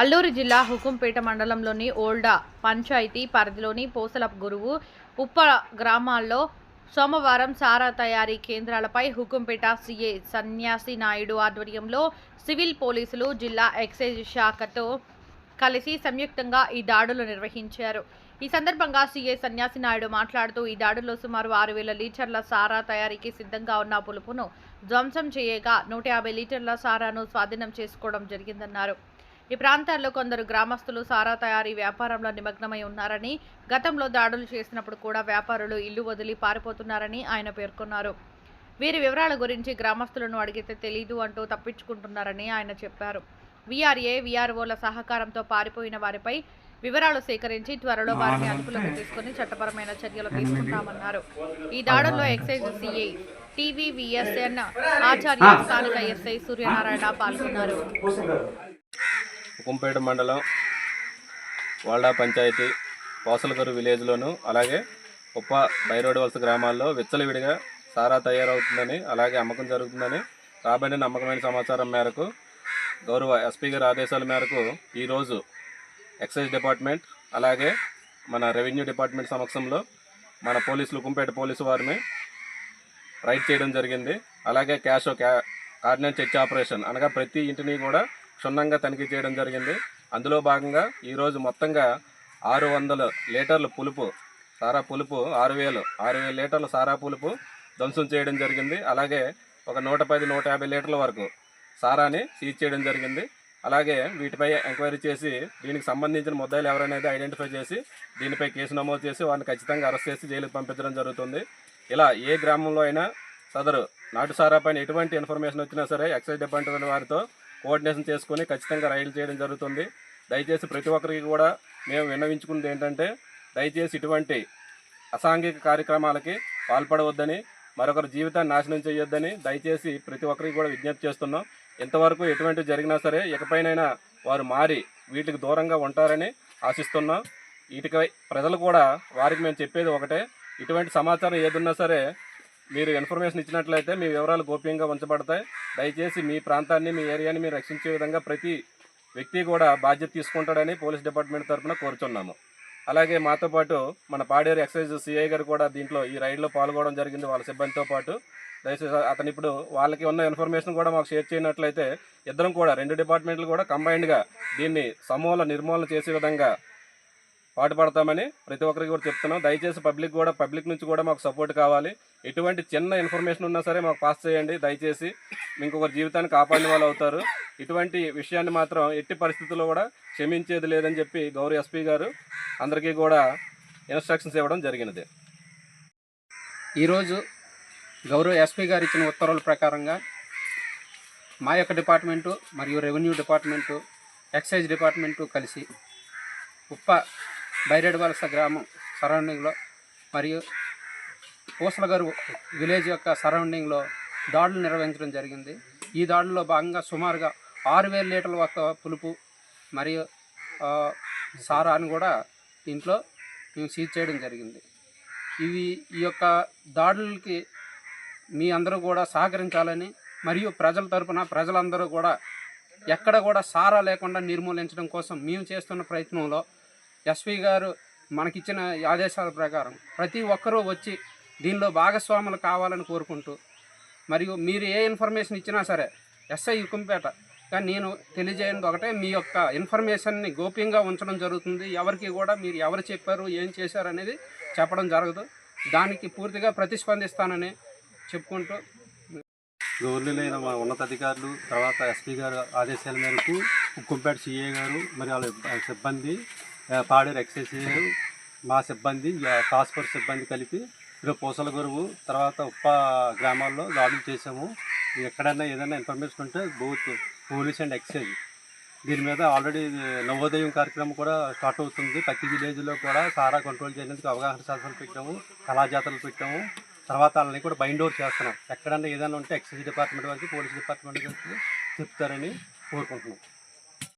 అల్లూరు జిల్లా హుకుంపేట మండలంలోని ఓల్డా పంచాయతీ పరిధిలోని పోసల గురువు ఉప్ప గ్రామాల్లో సోమవారం సారా తయారీ కేంద్రాలపై హుకుంపేట సీఏ సన్యాసి నాయుడు ఆధ్వర్యంలో సివిల్ పోలీసులు జిల్లా ఎక్సైజ్ శాఖతో కలిసి సంయుక్తంగా ఈ దాడులు నిర్వహించారు. ఈ సందర్భంగా సీఏ సన్యాసి నాయుడు మాట్లాడుతూ ఈ దాడుల్లో సుమారు ఆరు వేల లీటర్ల సారా తయారీకి సిద్ధంగా ఉన్న పులుపును ధ్వంసం చేయగా నూట యాభై లీటర్ల సారాను స్వాధీనం చేసుకోవడం జరిగిందన్నారు. ఈ ప్రాంతాల్లో కొందరు గ్రామస్తులు సారా తయారీ వ్యాపారంలో నిమగ్నమై ఉన్నారని గతంలో దాడులు చేసినప్పుడు కూడా వ్యాపారులు ఇల్లు వదిలి పారిపోతున్నారని ఆయన పేర్కొన్నారు. వీరి వివరాల గురించి గ్రామస్తులను అడిగితే తెలీదు అంటూ తప్పించుకుంటున్నారని ఆయన చెప్పారు. వీఆర్ఏ వీఆర్ఓల సహకారంతో పారిపోయిన వారిపై వివరాలు సేకరించి త్వరలో వారిని అదుపులోకి తీసుకుని చట్టపరమైన చర్యలు తీసుకుంటామన్నారు. ఈ దాడుల్లో ఎక్సైజ్ సిఐ టీవీవీఎస్ఎన్ ఆచార్య స్థానిక ఎస్ఐ సూర్యనారాయణ పాల్గొన్నారు. కుంపేట మండలం వాల్డా పంచాయతీ పోసలకరు విలేజ్లోను అలాగే ఉప్ప బైరోడ్ వలస గ్రామాల్లో విచ్చలవిడిగా సారా తయారవుతుందని అలాగే అమ్మకం జరుగుతుందని రాబడిన నమ్మకమైన సమాచారం మేరకు గౌరవ ఎస్పీ గారి ఆదేశాల మేరకు ఈరోజు ఎక్సైజ్ డిపార్ట్మెంట్ అలాగే మన రెవెన్యూ డిపార్ట్మెంట్ సమక్షంలో మన పోలీసులు కుంపేట పోలీసు వారిని రైడ్ చేయడం జరిగింది. అలాగే క్యాష్ క్యా కార్డినెన్స్ చర్చ్ ఆపరేషన్ అనగా ప్రతి ఇంటిని కూడా క్షుణ్ణంగా తనిఖీ చేయడం జరిగింది. అందులో భాగంగా ఈరోజు మొత్తంగా ఆరు వందల లీటర్ల పులుపు సారా పులుపు ఆరు వేలు ఆరు వేల లీటర్ల సారా పులుపు ధ్వంసం చేయడం జరిగింది. అలాగే ఒక నూట పది నూట యాభై లీటర్ల వరకు సారాని సీజ్ చేయడం జరిగింది. అలాగే వీటిపై ఎంక్వైరీ చేసి దీనికి సంబంధించిన ముద్దాయిలు ఎవరనేది ఐడెంటిఫై చేసి దీనిపై కేసు నమోదు చేసి వారిని ఖచ్చితంగా అరెస్ట్ చేసి జైలుకి పంపించడం జరుగుతుంది. ఇలా ఏ గ్రామంలో అయినా సదరు నాటు సారా పైన ఎటువంటి ఇన్ఫర్మేషన్ వచ్చినా సరే ఎక్సైజ్ డిపార్ట్మెంట్ వారితో కోఆర్డినేషన్ చేసుకొని ఖచ్చితంగా రైలు చేయడం జరుగుతుంది. దయచేసి ప్రతి ఒక్కరికి కూడా మేము విన్నవించుకున్నది ఏంటంటే దయచేసి ఇటువంటి అసాంఘిక కార్యక్రమాలకి పాల్పడవద్దని మరొకరి జీవితాన్ని నాశనం చేయొద్దని దయచేసి ప్రతి ఒక్కరికి కూడా విజ్ఞప్తి చేస్తున్నాం. ఇంతవరకు ఎటువంటి జరిగినా సరే ఇకపైనైనా వారు మారి వీటికి దూరంగా ఉంటారని ఆశిస్తున్నాం. వీటికి ప్రజలు కూడా వారికి మేము చెప్పేది ఒకటే. ఇటువంటి సమాచారం ఏదున్నా సరే మీరు ఇన్ఫర్మేషన్ ఇచ్చినట్లయితే మీ వివరాలు గోప్యంగా ఉంచబడతాయి. దయచేసి మీ ప్రాంతాన్ని మీ ఏరియాని మీరు రక్షించే విధంగా ప్రతి వ్యక్తి కూడా బాధ్యత తీసుకుంటాడని పోలీస్ డిపార్ట్మెంట్ తరఫున కోరుచున్నాము. అలాగే మాతో పాటు మన పాడేరు ఎక్సైజ్ సిఐ గారు కూడా దీంట్లో ఈ రైడ్లో పాల్గొనడం జరిగింది వాళ్ళ సిబ్బందితో పాటు. దయచేసి అతను ఇప్పుడు వాళ్ళకి ఉన్న ఇన్ఫర్మేషన్ కూడా మాకు షేర్ చేయనట్లయితే ఇద్దరం కూడా రెండు డిపార్ట్మెంట్లు కూడా కంబైన్డ్గా దీన్ని సమూల నిర్మూలన చేసే విధంగా పాటుపడతామని ప్రతి ఒక్కరికి కూడా చెప్తున్నాం. దయచేసి పబ్లిక్ కూడా పబ్లిక్ నుంచి కూడా మాకు సపోర్ట్ కావాలి. ఎటువంటి చిన్న ఇన్ఫర్మేషన్ ఉన్నా సరే మాకు పాస్ చేయండి. దయచేసి ఇంకొకరి జీవితాన్ని కాపాడిన వాళ్ళు అవుతారు. ఇటువంటి విషయాన్ని మాత్రం ఎట్టి పరిస్థితుల్లో కూడా క్షమించేది లేదని చెప్పి గౌరవ ఎస్పీ గారు అందరికీ కూడా ఇన్స్ట్రక్షన్స్ ఇవ్వడం జరిగినది. ఈరోజు గౌరవ ఎస్పీ గారు ఇచ్చిన ఉత్తర్వుల ప్రకారంగా మా యొక్క డిపార్ట్మెంటు మరియు రెవెన్యూ డిపార్ట్మెంటు ఎక్సైజ్ డిపార్ట్మెంటు కలిసి ఉప్ప బైరెడ్ వలస గ్రామం సరౌండింగ్లో మరియు పూసలగారు విలేజ్ యొక్క సరౌండింగ్లో దాడులు నిర్వహించడం జరిగింది. ఈ దాడుల్లో భాగంగా సుమారుగా ఆరు వేల లీటర్ల ఒక పులుపు మరియు ఆ, సారాను కూడా దీంట్లో మేము సీజ్ చేయడం జరిగింది. ఇవి ఈ యొక్క దాడులకి మీ అందరూ కూడా సహకరించాలని మరియు ప్రజల తరపున ప్రజలందరూ కూడా ఎక్కడ కూడా సారా లేకుండా నిర్మూలించడం కోసం మేము చేస్తున్న ప్రయత్నంలో ఎస్వి గారు మనకిచ్చిన ఆదేశాల ప్రకారం ప్రతి ఒక్కరూ వచ్చి దీనిలో భాగస్వాములు కావాలని కోరుకుంటూ మరియు మీరు ఏ ఇన్ఫర్మేషన్ ఇచ్చినా సరే ఎస్ఐ హుకుంపేట కానీ నేను తెలియజేయండి ఒకటే మీ యొక్క ఇన్ఫర్మేషన్ని గోప్యంగా ఉంచడం జరుగుతుంది. ఎవరికి కూడా మీరు ఎవరు చెప్పారు ఏం చేశారు అనేది చెప్పడం జరగదు. దానికి పూర్తిగా ప్రతిస్పందిస్తానని చెప్పుకుంటూ గవర్నీలైన మా ఉన్నతాధికారులు తర్వాత ఎస్పీ గారు ఆదేశాల మేరకు ఉక్కుంపేట సిఏ గారు మరి వాళ్ళ సిబ్బంది పాడేరు ఎక్సైజ్ గారు మా సిబ్బంది టాస్క్ ఫోర్స్ సిబ్బంది కలిపి ఇక్కడ పూసల గురువు తర్వాత ఉప్ప గ్రామాల్లో దాడులు చేసాము ఎక్కడైనా ఏదైనా ఇన్ఫర్మేషన్ ఉంటే బోత్ పోలీస్ అండ్ ఎక్సైజ్ దీని మీద ఆల్రెడీ నవోదయం కార్యక్రమం కూడా స్టార్ట్ అవుతుంది. ప్రతి విలేజ్లో కూడా సారా కంట్రోల్ చేయడానికి అవగాహన శాస్త్రాలు పెట్టాము కళాజాతలు పెట్టాము తర్వాత వాళ్ళని కూడా బైండ్ అవుట్ చేస్తున్నాం. ఎక్కడన్నా ఏదైనా ఉంటే ఎక్సైజ్ డిపార్ట్మెంట్ వారికి పోలీస్ డిపార్ట్మెంట్ వారికి చెప్తారని కోరుకుంటున్నాం.